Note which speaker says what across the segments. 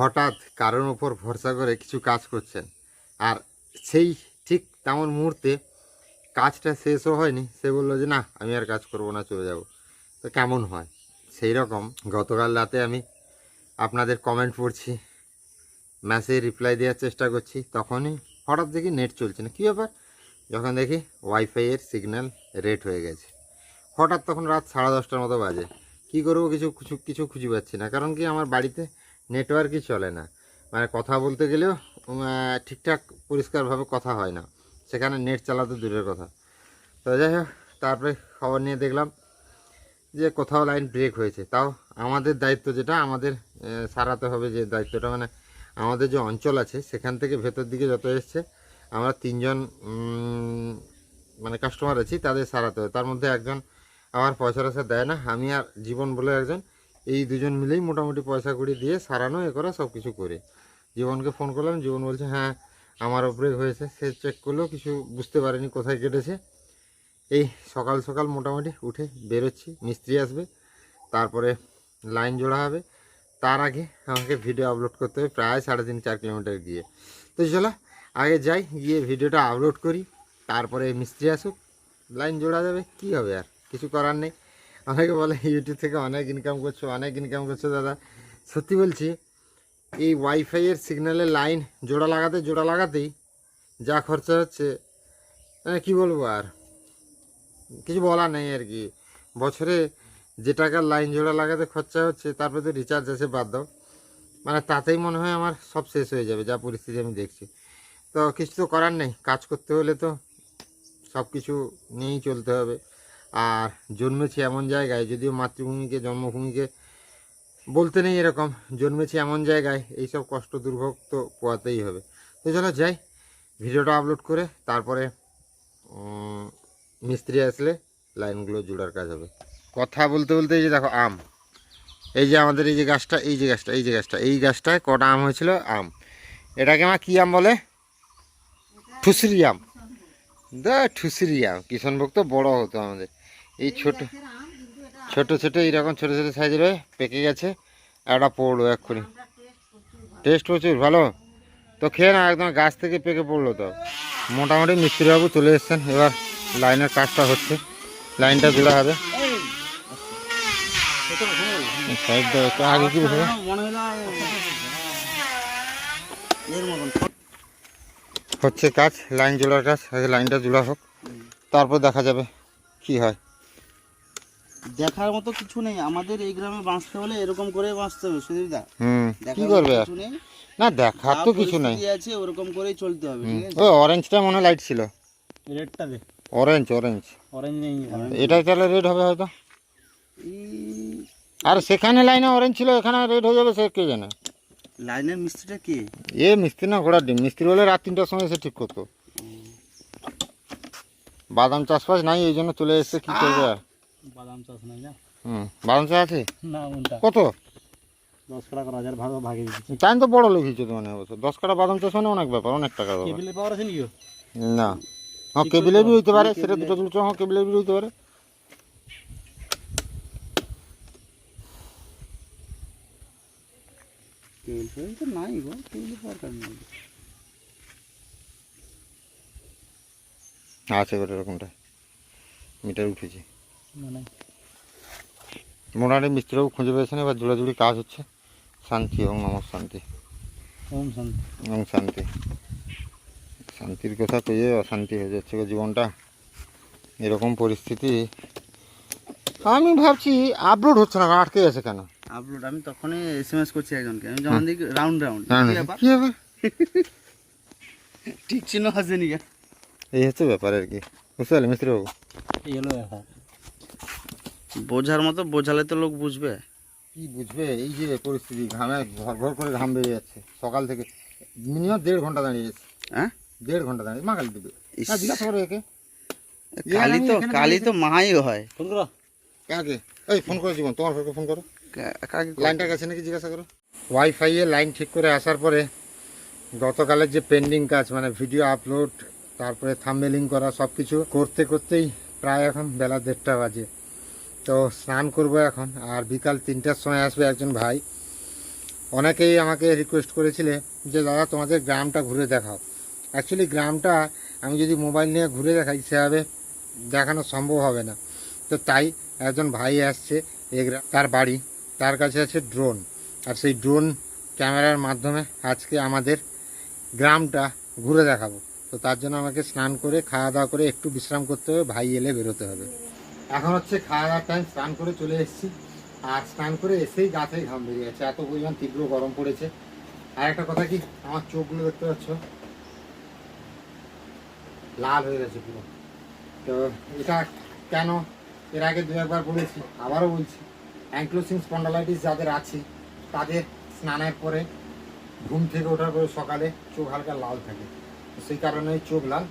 Speaker 1: হঠাৎ কারোর ওপর ভরসা করে কিছু কাজ করছেন। আর সেই ঠিক তেমন মুহূর্তে কাজটা শেষও হয়নি, সে বলল যে, না, আমি আর কাজ করব না, চলে যাব। তো কেমন হয়? সেই রকম গতকাল রাতে আমি আপনাদের কমেন্ট পড়ছি মেসেজ রিপ্লাই দেওয়ার চেষ্টা করছি, তখনই হঠাৎ দেখি নেট চলছে না। কী ব্যাপার? যখন দেখি ওয়াইফাইয়ের সিগন্যাল রেট হয়ে গেছে। হঠাৎ তখন রাত সাড়ে দশটার মতো বাজে। কী করব, কিছু কিছু কিছু খুঁজে পাচ্ছি না। কারণ কি আমার বাড়িতে নেটওয়ার্কই চলে না। মানে কথা বলতে গেলেও ঠিকঠাক পরিষ্কারভাবে কথা হয় না। সেখানে নেট চালাতে দূরের কথা। তো যাই হোক, তারপরে খবর নিয়ে দেখলাম যে কোথাও লাইন ব্রেক হয়েছে। তাও আমাদের দায়িত্ব যেটা, আমাদের সারাতে হবে যে দায়িত্বটা। মানে আমাদের যে অঞ্চল আছে, সেখান থেকে ভেতর দিকে যত এসছে, আমরা তিনজন মানে কাস্টমার আছি, তাদের সারাতে হবে। তার মধ্যে একজন আমার পয়সা টয়সা দেয় না। আমি আর জীবন বলে একজন এই দুজন মিলেই মোটামুটি পয়সা কুড়ি দিয়ে সারানো, এ করা সব কিছু করে। জীবনকে ফোন করলাম, জীবন বলছে হ্যাঁ আমার ওপরে হয়েছে। সে চেক করলেও কিছু বুঝতে পারেনি কোথায় কেটেছে। এই সকাল সকাল মোটামুটি উঠে বেরোচ্ছি, মিস্ত্রি আসবে, তারপরে লাইন জোড়া হবে। তার আগে আমাকে ভিডিও আপলোড করতে হবে প্রায় সাড়ে তিন, চার কিলোমিটার গিয়ে। তো চলো, আগে যাই, গিয়ে ভিডিওটা আপলোড করি, তারপরে মিস্ত্রি আসুক। লাইন জোড়া যাবে, কি হবে আর? কিছু করার নেই। অনেকে বলে ইউটিউব থেকে অনেক ইনকাম করছ, অনেক ইনকাম করছ দাদা। সত্যি বলছি, এই ওয়াইফাইয়ের সিগন্যালের লাইন জোড়া লাগাতে, জোড়া লাগাতেই যা খরচা হচ্ছে মানে কী বলব আর? কিছু বলার নেই আর কি। বছরে যে টাকার লাইন জোড়া লাগাতে খরচা হচ্ছে তারপরে তো রিচার্জ আছে বাদ দাও মানে তাতেই মনে হয় আমার সব শেষ হয়ে যাবে, যা পরিস্থিতি আমি দেখছি। তো কিছু তো করার নেই, কাজ করতে হলে তো সব কিছু নিয়েই চলতে হবে। আর জন্মেছি এমন জায়গায় যদিও মাতৃভূমিকে জন্মভূমিকে বলতে নেই এরকম জন্মেছি এমন জায়গায় এইসব কষ্ট দুর্ভোগ তো পোয়াতেই হবে। তো চলো যাই ভিডিওটা আপলোড করে তারপরে মিস্ত্রি আসলে লাইনগুলো জোড়ার কাজ হবে। কথা বলতে বলতে এই যে দেখো আম এই যে আমাদের এই যে গাছটা এই যে গাছটা এই যে গাছটা এই গাছটায় কটা আম হয়েছিল? আম। এটাকে আমার কী আম বলে? ঠুসরি আম। দা ঠুসরি আম কিষণভোগ তো বড় হতো আমাদের। এই ছোট ছোট ছোট এইরকম ছোট ছোট সাইজের পেকে গেছে। একটা পড়ল এক্ষুনি। টেস্ট প্রচুর, ভালো? তো খেয়ে না একদম গাছ থেকে পেকে পড়ল তো। মোটামুটি মিস্ত্রিবাবু চলে এসছেন। এবার লাইনের কাজটা হচ্ছে। লাইনটা জোড়া হবে। আগে কি হচ্ছে কাজ, লাইন জোড়ার কাজ। লাইনটা জোড়া হোক। তারপর দেখা যাবে কি হয়।
Speaker 2: দেখার মতো কিছু নেই। আমাদের এই গ্রামে বাঁচতে হলে এরকম করে বাঁচতে হবে সুদীপদা
Speaker 1: হুম কি করবে
Speaker 2: কিছু নেই।
Speaker 1: না দেখার তো কিছু নাই।
Speaker 2: আছে ওরকম করেই চলতে হবে ঠিক আছে?
Speaker 1: ও অরেঞ্জটা মনে লাইট ছিল।
Speaker 3: রেডটা দে।
Speaker 1: অরেঞ্জ অরেঞ্জ
Speaker 3: অরেঞ্জ নেই
Speaker 1: এটাই তাহলে রেড হবে হয়তো। আর সেখানে লাইনে অরেঞ্জ ছিল এখানে রেড হয়ে যাবে সে কে জানে?
Speaker 2: লাইনের মিস্ত্রিটা কে?
Speaker 1: এ মিস্ত্রি না ঘোড়ার ডিম। মিস্ত্রি হলে রাত তিনটার সময় এসে ঠিক করতো। বাদাম চাষবাস নাই এই জন্য চলে এসছে কি করবে আর?
Speaker 3: বাদাম চাষ নাই না।
Speaker 1: হুম বাদাম চাষ আছে?
Speaker 3: না উনটা।
Speaker 1: কত?
Speaker 3: দশ করে হাজার ভাগ ভাগে দিচ্ছি
Speaker 1: তাই তো বড় লোক হয়েছে তো মানে দশ কাটা বাদাম চাষ মানে অনেক ব্যাপার অনেক টাকা
Speaker 3: পাওয়ার আছে নাকি?
Speaker 1: না। হ্যাঁ কেবিলে বি হইতে পারে সেটা দুটো দুটো হ্যাঁ কেবিলে বি হইতে পারে।
Speaker 2: কেবল ফেবল তো নাই গো কেবল দরকার নেই।
Speaker 1: আছে গোটা এরকমটা। মিটার উঠেছে।
Speaker 3: মানে
Speaker 1: মোটামুটি মিস্ত্রিবাবু খুঁজে পেয়েছেন এবার জোড়াজুড়ি কাজ হচ্ছে। শান্তি এবং নমঃ শান্তি।
Speaker 3: ওম শান্তি।
Speaker 1: এবং শান্তি। শান্তির কথা কইয়ে অশান্তি হয়ে যাচ্ছে গো জীবনটা। এরকম পরিস্থিতি। আমি ভাবছি আপলোড হচ্ছে না আটকে গেছে কেন?
Speaker 2: আপলোড আমি তখনই এসএমএস করছি একজনকে। আমি যখন দেখি রাউন্ড রাউন্ড
Speaker 1: কি হবে
Speaker 2: ঠিক চিহ্ন আসেনি কে
Speaker 1: এই হচ্ছে ব্যাপার আর কি। বুঝতে পারলি মিস্ত্রিবাবু?
Speaker 3: এই হলো ব্যাপার।
Speaker 2: বোঝার মতো বোঝালে তো লোক বুঝবে।
Speaker 1: কি বুঝবে? এই যে পরিস্থিতি ঘামে ঘর ঘর করে ঘাম বেরিয়ে যাচ্ছে। সকাল থেকে মিনিমাম দেড় ঘণ্টা দাঁড়িয়ে যাচ্ছে
Speaker 2: হ্যাঁ?
Speaker 1: দেড় ঘণ্টা দাঁড়িয়ে মা কালি দেবে জিজ্ঞাসা করো একে।
Speaker 2: কালি তো কালি তো মাহাই হয়।
Speaker 3: ফোন করো।
Speaker 1: কাকে? এই ফোন করে জীবন তোমার ঘরকে ফোন করো।
Speaker 2: কাকে
Speaker 1: লাইনটা গেছে নাকি জিজ্ঞাসা করো। ওয়াইফাই এর লাইন ঠিক করে আসার পরে গতকালের যে পেন্ডিং কাজ মানে ভিডিও আপলোড তারপরে থামমেলিং করা সব কিছু করতে করতেই প্রায় এখন বেলা দেড়টা বাজে। তো স্নান করব এখন, আর বিকাল তিনটার সময় আসবে একজন ভাই। অনেকেই আমাকে রিকোয়েস্ট করেছিলে যে, দাদা, তোমাদের গ্রামটা ঘুরে দেখাও। অ্যাকচুয়ালি গ্রামটা আমি যদি মোবাইল নিয়ে ঘুরে দেখাই, সেভাবে দেখানো সম্ভব হবে না। তো তাই একজন ভাই আসছে তার বাড়ি। তার কাছে আছে ড্রোন আর সেই ড্রোন ক্যামেরার মাধ্যমে আজকে আমাদের গ্রামটা ঘুরে দেখাবো। তো তার জন্য আমাকে স্নান করে, খাওয়া দাওয়া করে একটু বিশ্রাম করতে হবে, ভাই এলে বেরোতে হবে। এখন হচ্ছে খাওয়া দাওয়ার টাইম স্নান করে চলে এসেছি। আর স্নান করে এসেই গা থেকে ঘাম বেরিয়ে যাচ্ছে এত পরিমাণ তীব্র গরম পড়েছে। আর একটা কথা কি, আমার চোখগুলো দেখতে পাচ্ছ? লাল হয়ে গেছে পুরো। তো এটা কেন? এর আগে দু একবার বলেছি, আবারও বলছি। অ্যাঙ্ক্লোসিং স্পন্ডালাইটিস যাদের আছে, তাদের স্নানের পরে ঘুম থেকে ওঠার পরে সকালে চোখ হালকা লাল থাকে। সেই কারণেই চোখ লাল।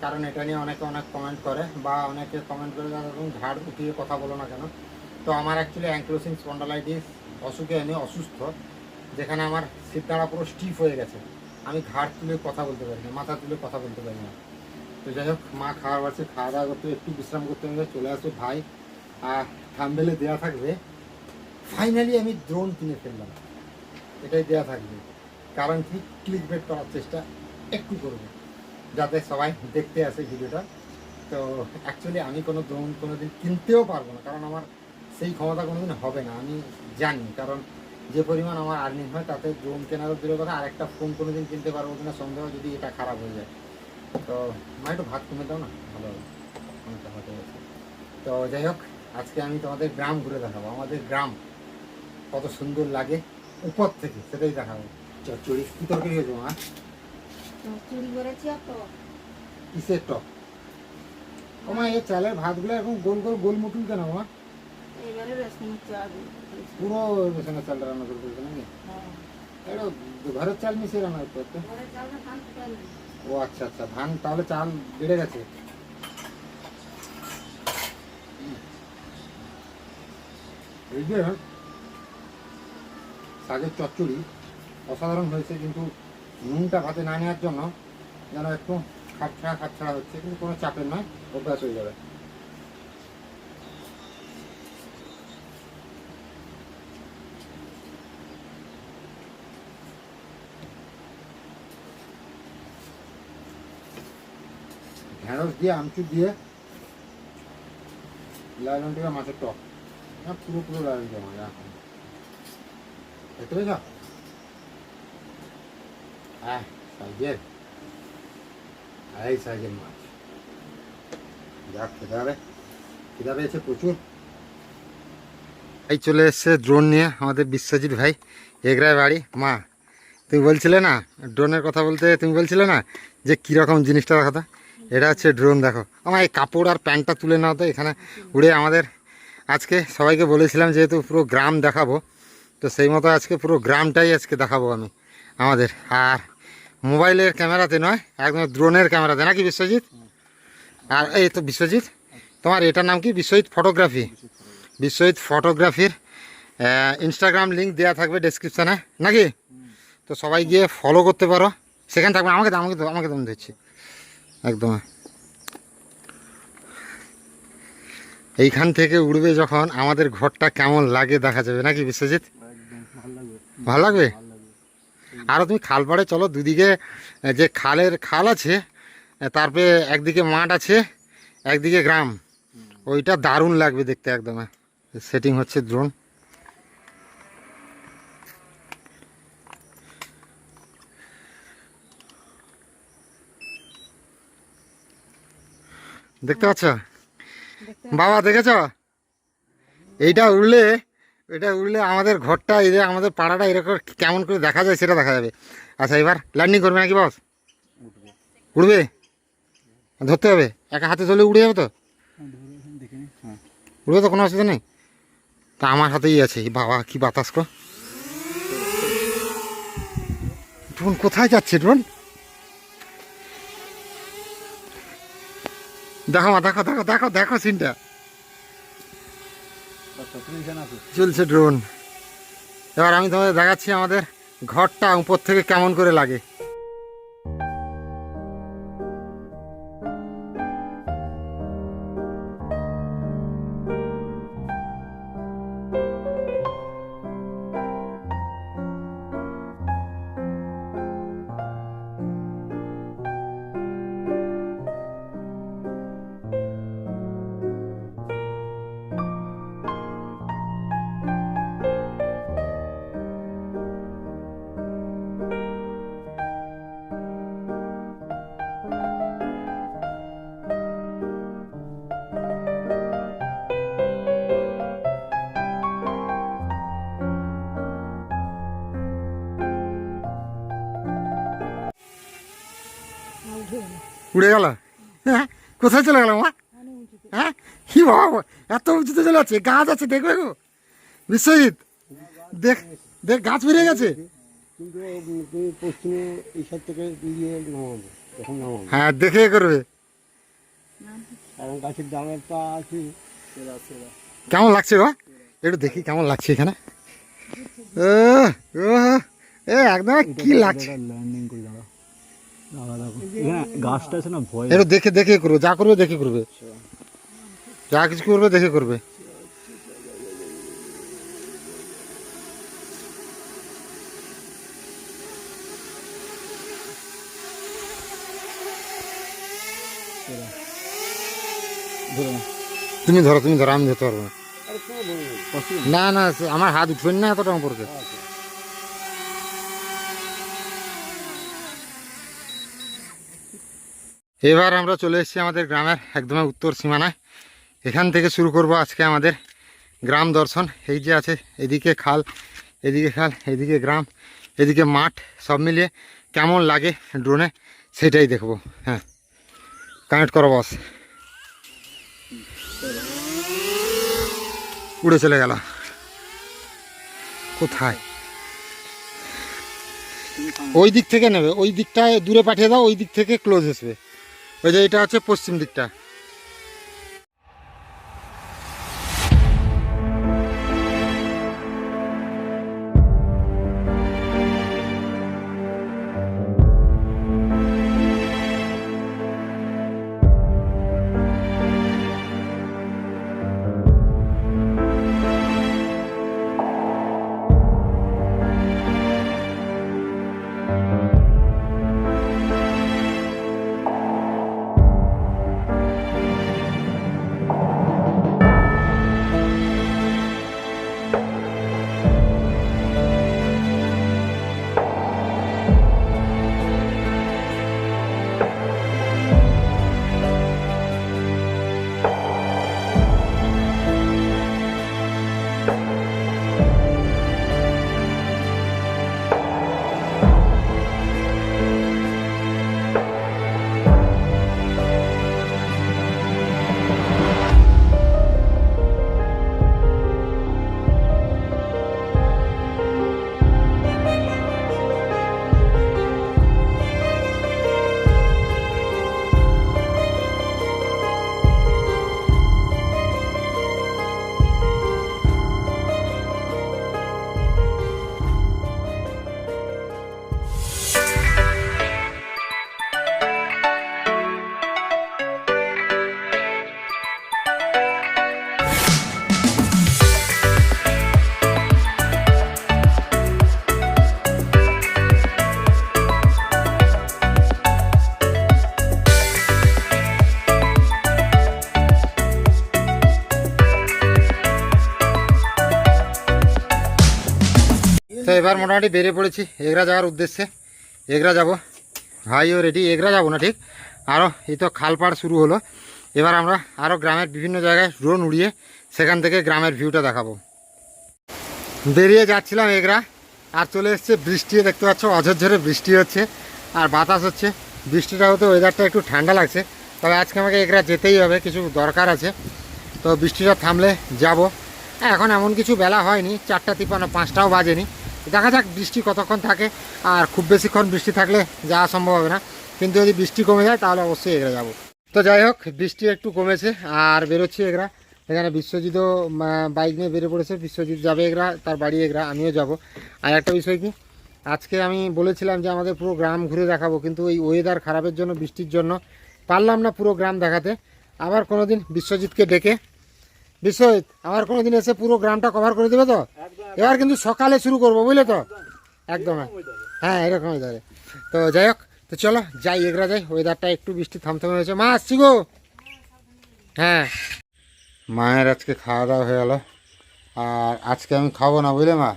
Speaker 1: কারণ এটা নিয়ে অনেকে অনেক কমেন্ট করে বা অনেকে কমেন্ট করে তুমি ঝাড় উঠিয়ে কথা বলো না কেন। তো আমার অ্যাকচুয়ালি অ্যাঙ্ক্লোসিং স্পন্ডালাইটিস অসুখে আমি অসুস্থ, যেখানে আমার সিদ্ধারা পুরো স্টিফ হয়ে গেছে। আমি ঘাড় তুলে কথা বলতে পারি না, মাথা তুলে কথা বলতে পারি না। তো যাই হোক, মা খাওয়ার বাড়ছে খাওয়া দাওয়া করতে একটু বিশ্রাম করতে হবে, চলে আসো ভাই। আর থাম্বেলে দেওয়া থাকবে ফাইনালি আমি ড্রোন কিনে ফেললাম। এটাই দেওয়া থাকবে। কারণ কি? ক্লিক বেট করার চেষ্টা। একটু করব। যাতে সবাই দেখতে আসে ভিডিওটা। তো অ্যাকচুয়ালি আমি কোনো ড্রোন কোনোদিন কিনতেও পারব না কারণ আমার সেই ক্ষমতা কোনোদিন হবে না আমি জানি। কারণ যে পরিমাণ আমার আর্নিং হয় তাতে ড্রোন কেনারও দূরের কথা আর একটা ফোন কোনোদিন কিনতে পারব কিনা সন্দেহ যদি এটা খারাপ হয়ে যায়। তো মা একটু ভাত কমে দাও না? ভালো হবে। অনেকটা ভাত গেছে। তো যাই হোক আজকে আমি তোমাদের গ্রাম ঘুরে দেখাবো। আমাদের গ্রাম কত সুন্দর লাগে উপর থেকে সেটাই দেখাবো। চচ্চড়ি। কি তরকারি হয়েছে মা?
Speaker 4: চুরি করেছি তো
Speaker 1: কিসের টক? ও মা এই চালের ভাতগুলো এখন গোল গোল গোল মুটুল কেন মা?
Speaker 4: এবারে রেশন চাল।
Speaker 1: পুরো রেশনের চালটা রান্না করে ফেলছে নাকি?
Speaker 4: হ্যাঁ।
Speaker 1: এটা ঘরের চাল মিশিয়ে রান্না করতে। ও আচ্ছা আচ্ছা ধান তাহলে চাল বেড়ে গেছে। এই যে শাকের চচ্চড়ি অসাধারণ হয়েছে কিন্তু নুনটা ভাতে না নেওয়ার জন্য যেন একটু খাটছাড়া খাপছাড়া হচ্ছে, কিন্তু কোনো চাপের নয়, অভ্যাস হয়ে যাবে। ঢেঁড়স দিয়ে, আমচুর দিয়ে লালন টিকা মাছের টক। না পুরো পুরো লালন টিকা মাছ এখন পেয়েছ? হ্যাঁ সাইজের এই সাইজের মাছ যা খেতে হবে খেতে পেয়েছে প্রচুর এই চলে এসছে ড্রোন নিয়ে আমাদের বিশ্বজিৎ ভাই এগরায় বাড়ি মা তুমি বলছিলে না ড্রোনের কথা বলতে তুমি বলছিলে না যে কীরকম জিনিসটা দেখাতো এটা হচ্ছে ড্রোন দেখো আমার এই কাপড় আর প্যান্টটা তুলে নাও তো এখানে উড়ে আমাদের আজকে সবাইকে বলেছিলাম যেহেতু পুরো গ্রাম দেখাবো তো সেই মতো আজকে পুরো গ্রামটাই আজকে দেখাবো আমি আমাদের। আর মোবাইলের ক্যামেরাতে নয় একদম ড্রোনের ক্যামেরাতে। নাকি বিশ্বজিৎ? আর এই তো বিশ্বজিৎ। তোমার এটার নাম কি? বিশ্বজিৎ ফটোগ্রাফি। বিশ্বজিৎ ফটোগ্রাফির ইনস্টাগ্রাম লিঙ্ক দেওয়া থাকবে ডেসক্রিপশানে নাকি? তো সবাই গিয়ে ফলো করতে পারো। সেখানে থাকবে। আমাকে আমাকে আমাকে তুমি দিচ্ছি। একদম। এইখান থেকে উড়বে যখন আমাদের ঘরটা কেমন লাগে দেখা যাবে। নাকি বিশ্বজিৎ?
Speaker 3: ভালো লাগবে
Speaker 1: ভালো লাগবে
Speaker 3: ভালো লাগবে
Speaker 1: আরও তুমি খাল পাড়ে চলো দুদিকে যে খালের খাল আছে তারপরে একদিকে মাঠ আছে একদিকে গ্রাম। ওইটা দারুণ লাগবে দেখতে একদম সেটিং হচ্ছে ড্রোন দেখতে পাচ্ছ। বাবা দেখেছ? এইটা উড়লে এটা উড়লে আমাদের ঘরটা, এই আমাদের পাড়াটা এরকম কেমন করে দেখা যায় সেটা দেখা যাবে। আচ্ছা এবার ল্যান্ডিং করবে নাকি বস উড়বে? ধরতে হবে? একা হাতে চলে উড়ে যাবে তো? উড়বে তো, কোনো অসুবিধা নেই? তা আমার হাতেই আছে। বাবা, কি বাতাস কো ড্রোন কোথায় যাচ্ছে, ড্রোন? দেখো দেখো দেখো দেখো দেখো সিনটা
Speaker 3: আচ্ছা তুমি এখানে আসো
Speaker 1: চলছে ড্রোন এবার আমি তোমাদের দেখাচ্ছি আমাদের ঘরটা উপর থেকে কেমন করে লাগে। উড়ে গেল। হ্যাঁ? কোথায় চলে গেল মা? হ্যাঁ? কি বাবা, এত উঁচুতে চলে যাচ্ছে, গাছ আছে, দেখবে গো। বিশ্বজিৎ, দেখ দেখ, গাছ বেরিয়ে গেছে। হ্যাঁ দেখে করবে।
Speaker 3: আছে
Speaker 1: কেমন লাগছে গো? একটু দেখি কেমন লাগছে এখানে। ও ও এ একদম কি লাগছে।
Speaker 3: ল্যান্ডিং করে দাঁড়া গাছটা আছে না ভয়
Speaker 1: একটু দেখে দেখে করবে যা করবে দেখে করবে। যা কিছু করবে দেখে করবে। তুমি ধরো তুমি ধরো আমি ধরতে পারব না। না না আমার হাত উঠবে না এতটা উপরকে এবার আমরা চলে এসেছি আমাদের গ্রামের একদম উত্তর সীমানায়। এখান থেকে শুরু করব আজকে আমাদের গ্রাম দর্শন। এই যে আছে, এদিকে খাল এদিকে খাল, এদিকে গ্রাম, এদিকে মাঠ, সব মিলিয়ে কেমন লাগে ড্রোনে সেটাই দেখব। হ্যাঁ কানেক্ট করো বস উড়ে চলে গেল। কোথায়? ওই দিক থেকে নেবে, ওই দিকটায় দূরে পাঠিয়ে দাও, ওই দিক থেকে ক্লোজ আসবে। ওই যে এটা হচ্ছে পশ্চিম দিকটা। মোটামুটি বেরিয়ে পড়েছি, এগরা যাওয়ার উদ্দেশ্যে। এগরা যাব। ভাইও রেডি এগরা যাব না ঠিক? আরও এই তো খালপাড় শুরু হলো। এবার আমরা আরও গ্রামের বিভিন্ন জায়গায় ড্রোন উড়িয়ে সেখান থেকে গ্রামের ভিউটা দেখাবো। বেরিয়ে যাচ্ছিলাম এগরা, আর চলে এসছে বৃষ্টি, দেখতে পাচ্ছ? অঝরঝরে বৃষ্টি হচ্ছে, আর বাতাস হচ্ছে। বৃষ্টিটা হতে ওয়েদারটা একটু ঠান্ডা লাগছে, তবে আজকে আমাকে এগরা যেতেই হবে, কিছু দরকার আছে। তো বৃষ্টিটা থামলে যাব। এখন এমন কিছু বেলা হয়নি, চারটা তিপান্ন পাঁচটাও বাজেনি। দেখা যাক বৃষ্টি কতক্ষণ থাকে। আর খুব বেশিক্ষণ বৃষ্টি থাকলে যাওয়া সম্ভব হবে না। কিন্তু যদি বৃষ্টি কমে যায়, তাহলে অবশ্যই এগরা যাব। তো যাই হোক, বৃষ্টি একটু কমেছে আর বেরোচ্ছি এগরা এখানে বিশ্বজিৎও বাইক নিয়ে বেরিয়ে পড়েছে। বিশ্বজিৎ যাবে এগরা তার বাড়ি এগরা আমিও যাব। আর একটা বিষয় কি, আজকে আমি বলেছিলাম যে আমাদের পুরো গ্রাম ঘুরে দেখাবো, কিন্তু এই ওয়েদার খারাপের জন্য, বৃষ্টির জন্য পারলাম না পুরো গ্রাম দেখাতে। আবার কোনোদিন বিশ্বজিৎকে ডেকে বিশ্বজিৎ আমার কোনোদিন এসে পুরো গ্রামটা কভার করে দেবে তো? এবার কিন্তু সকালে শুরু করব বুঝলে তো? একদম। হ্যাঁ। এরকম ওয়েদারে তো যাই হোক তো চলো যাই এগরা যাই। ওয়েদারটা একটু বৃষ্টি থামথামে হয়েছে। মা আসছি গো। হ্যাঁ। মায়ের আজকে খাওয়া দাওয়া হয়ে গেল। আর আজকে আমি খাব না বুঝলে মা?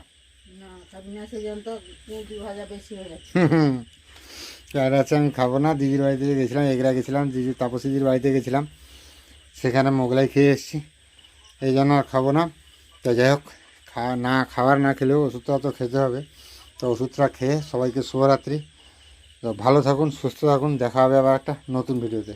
Speaker 1: আর আছে আমি খাব না দিদির বাড়িতে গেছিলাম এগরা গেছিলাম দিদি তাপসিদির বাড়িতে গেছিলাম। সেখানে মোগলাই খেয়ে এসেছি। এই জন্য আর খাব না। তো যাই হোক না খাবার না খেলেও ওষুধটা তো খেতে হবে। তো ওষুধটা খেয়ে সবাইকে শুভরাত্রি। তো ভালো থাকুন, সুস্থ থাকুন, দেখা হবে আবার একটা নতুন ভিডিওতে।